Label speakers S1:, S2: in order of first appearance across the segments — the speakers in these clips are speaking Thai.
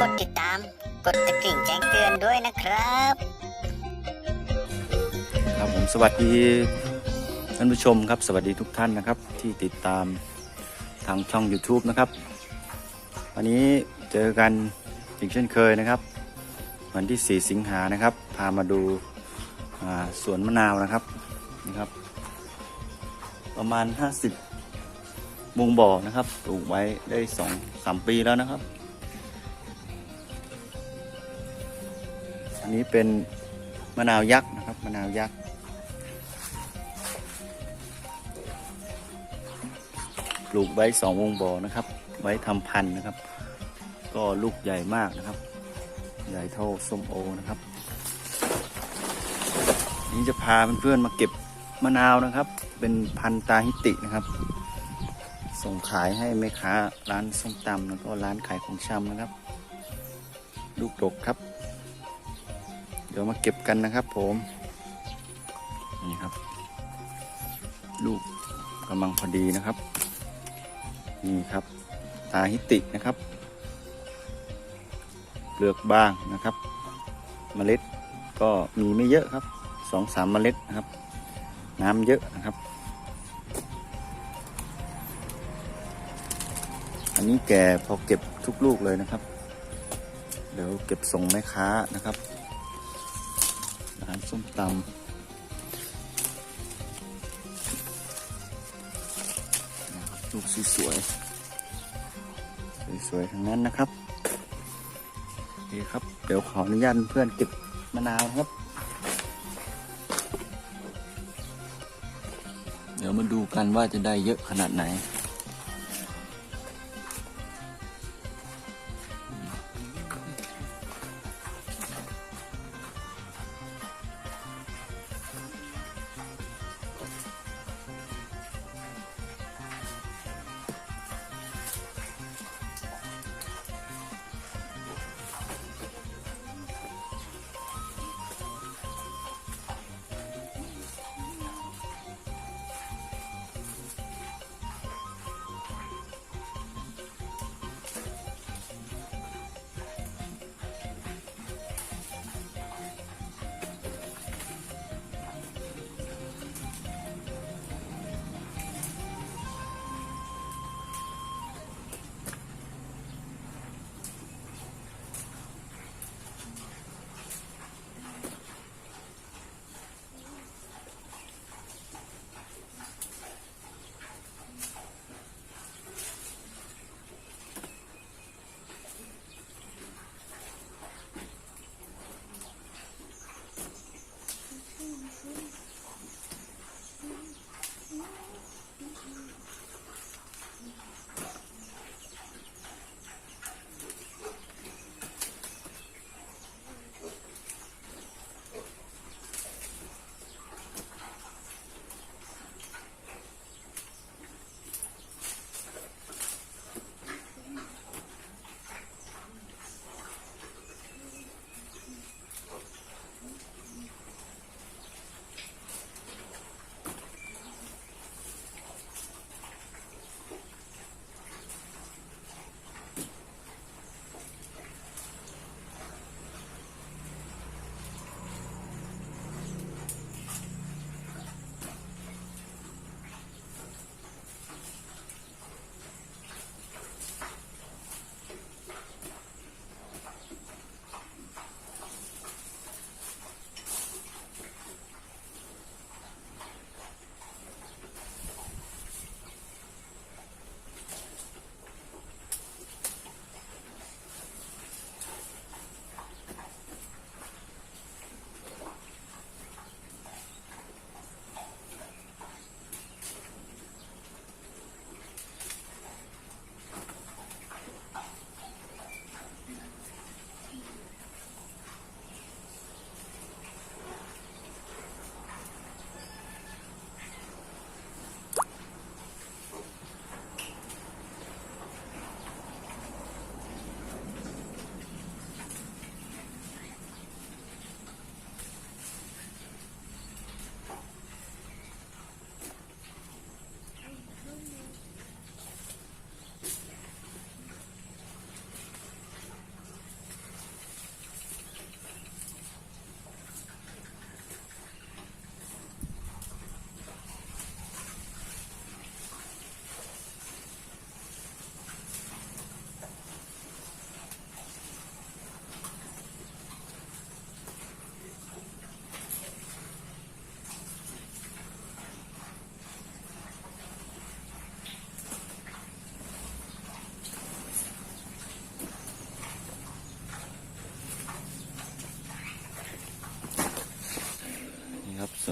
S1: กดติดตาม กดตะกริ่งแจ้งเตือนด้วยนะครับ
S2: ครับผมสวัสดีท่านผู้ชมครับ สวัสดีทุกท่านนะครับ ที่ติดตามทางช่อง YouTube นะครับ วันนี้เจอกันอีกเช่นเคยนะครับ วันที่ 4 สิงหานะครับ พามาดูาสวนมะนาวนะครับนะครับ ประมาณ 50มุงบ่อนะครับปลูกไว้ได้ 2 3 ปีแล้วนะครับ อันนี้เป็นมะนาวยักษ์นะครับมะนาวยักษ์ปลูกไว้สองวงบ่อนะครับ ไว้ทำพันธุ์นะครับ ก็ลูกใหญ่มากนะครับ ใหญ่เท่าส้มโอนะครับ นี่จะพาเพื่อนๆมาเก็บมะนาวนะครับ เป็นพันธุ์ตาฮิตินะครับ ส่งขายให้แม่ค้าร้านส้มตำแล้วก็ร้านขายของชำนะครับ ลูกดกครับ ดี๋ยวมาเก็บกันนะครับ ผม นี่ครับ ลูกกำลังพอดีนะครับ นี่ครับ ตาฮิตินะครับเปลือกบางนะครับ เมล็ดก็มีไม่เยอะครับสองสามเมล็ดนะครับ น้ำเยอะนะครับ อันนี้แก่พอเก็บทุกลูกเลยนะครับ เดี๋ยวเก็บส่งแม่ค้านะครับ ร้านส้มตำนะครับลูกสวยๆสวยๆทั้งนั้นนะครับโอเครับ เดี๋ยวขออนุญาตเพื่อนเก็บมะนาวครับ เดี๋ยวมาดูกันว่าจะได้เยอะขนาดไหน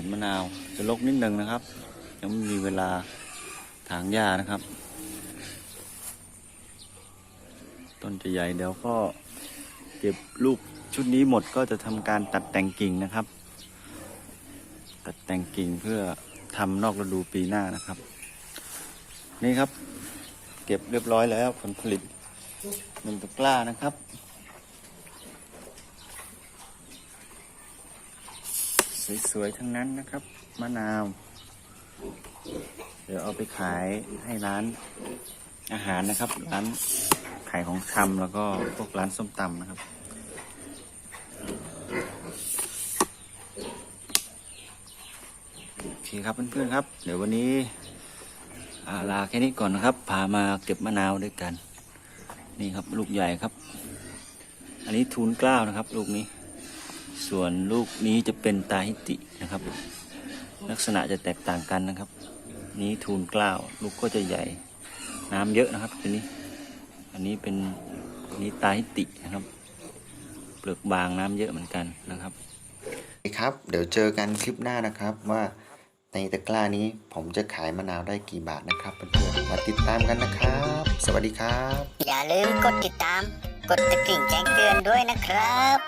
S2: วนมะนาวจะลกนิดนึงนะครับ ยังไม่มีเวลาถางหญ้านะครับ ต้นจะใหญ่เดี๋ยวก็เก็บลูกชุดนี้หมดก็จะทำการตัดแต่งกิ่งนะครับ ตัดแต่งกิ่งเพื่อทำนอกฤดูปีหน้านะครับ นี่ครับ เก็บเรียบร้อยแล้วผลผลิตหนึ่งตะกร้านะครับ สวยๆทั้งนั้นนะครับ มะนาว เดี๋ยวเอาไปขายให้ร้านอาหารนะครับ ร้านขายของชำแล้วก็พวกร้านส้มตำนะครับโอเคครับเพื่อนๆครับ เดี๋ยววันนี้อาลาแค่นี้ก่อนนะครับ พามาเก็บมะนาวด้วยกัน นี่ครับลูกใหญ่ครับ อันนี้ทูนกล้าวนะครับ ลูกนี้ ส่วนลูกนี้จะเป็นตาฮิตินะครับ ลักษณะจะแตกต่างกันนะครับ นี้ทูนเกล้าลูกก็จะใหญ่น้ำเยอะนะครับตัวนี้ อันนี้เป็นอันนี้ตาฮิตินะครับ เปลือกบางน้ำเยอะเหมือนกันนะครับครับ เดี๋ยวเจอกันคลิปหน้านะครับว่าในตะกร้านี้ผมจะขายมะนาวได้กี่บาทนะครับเพื่อนๆมาติดตามกันนะครับ สวัสดีครับ
S1: อย่าลืมกดติดตาม กดตะกริ่งแจ้งเตือนด้วยนะครับ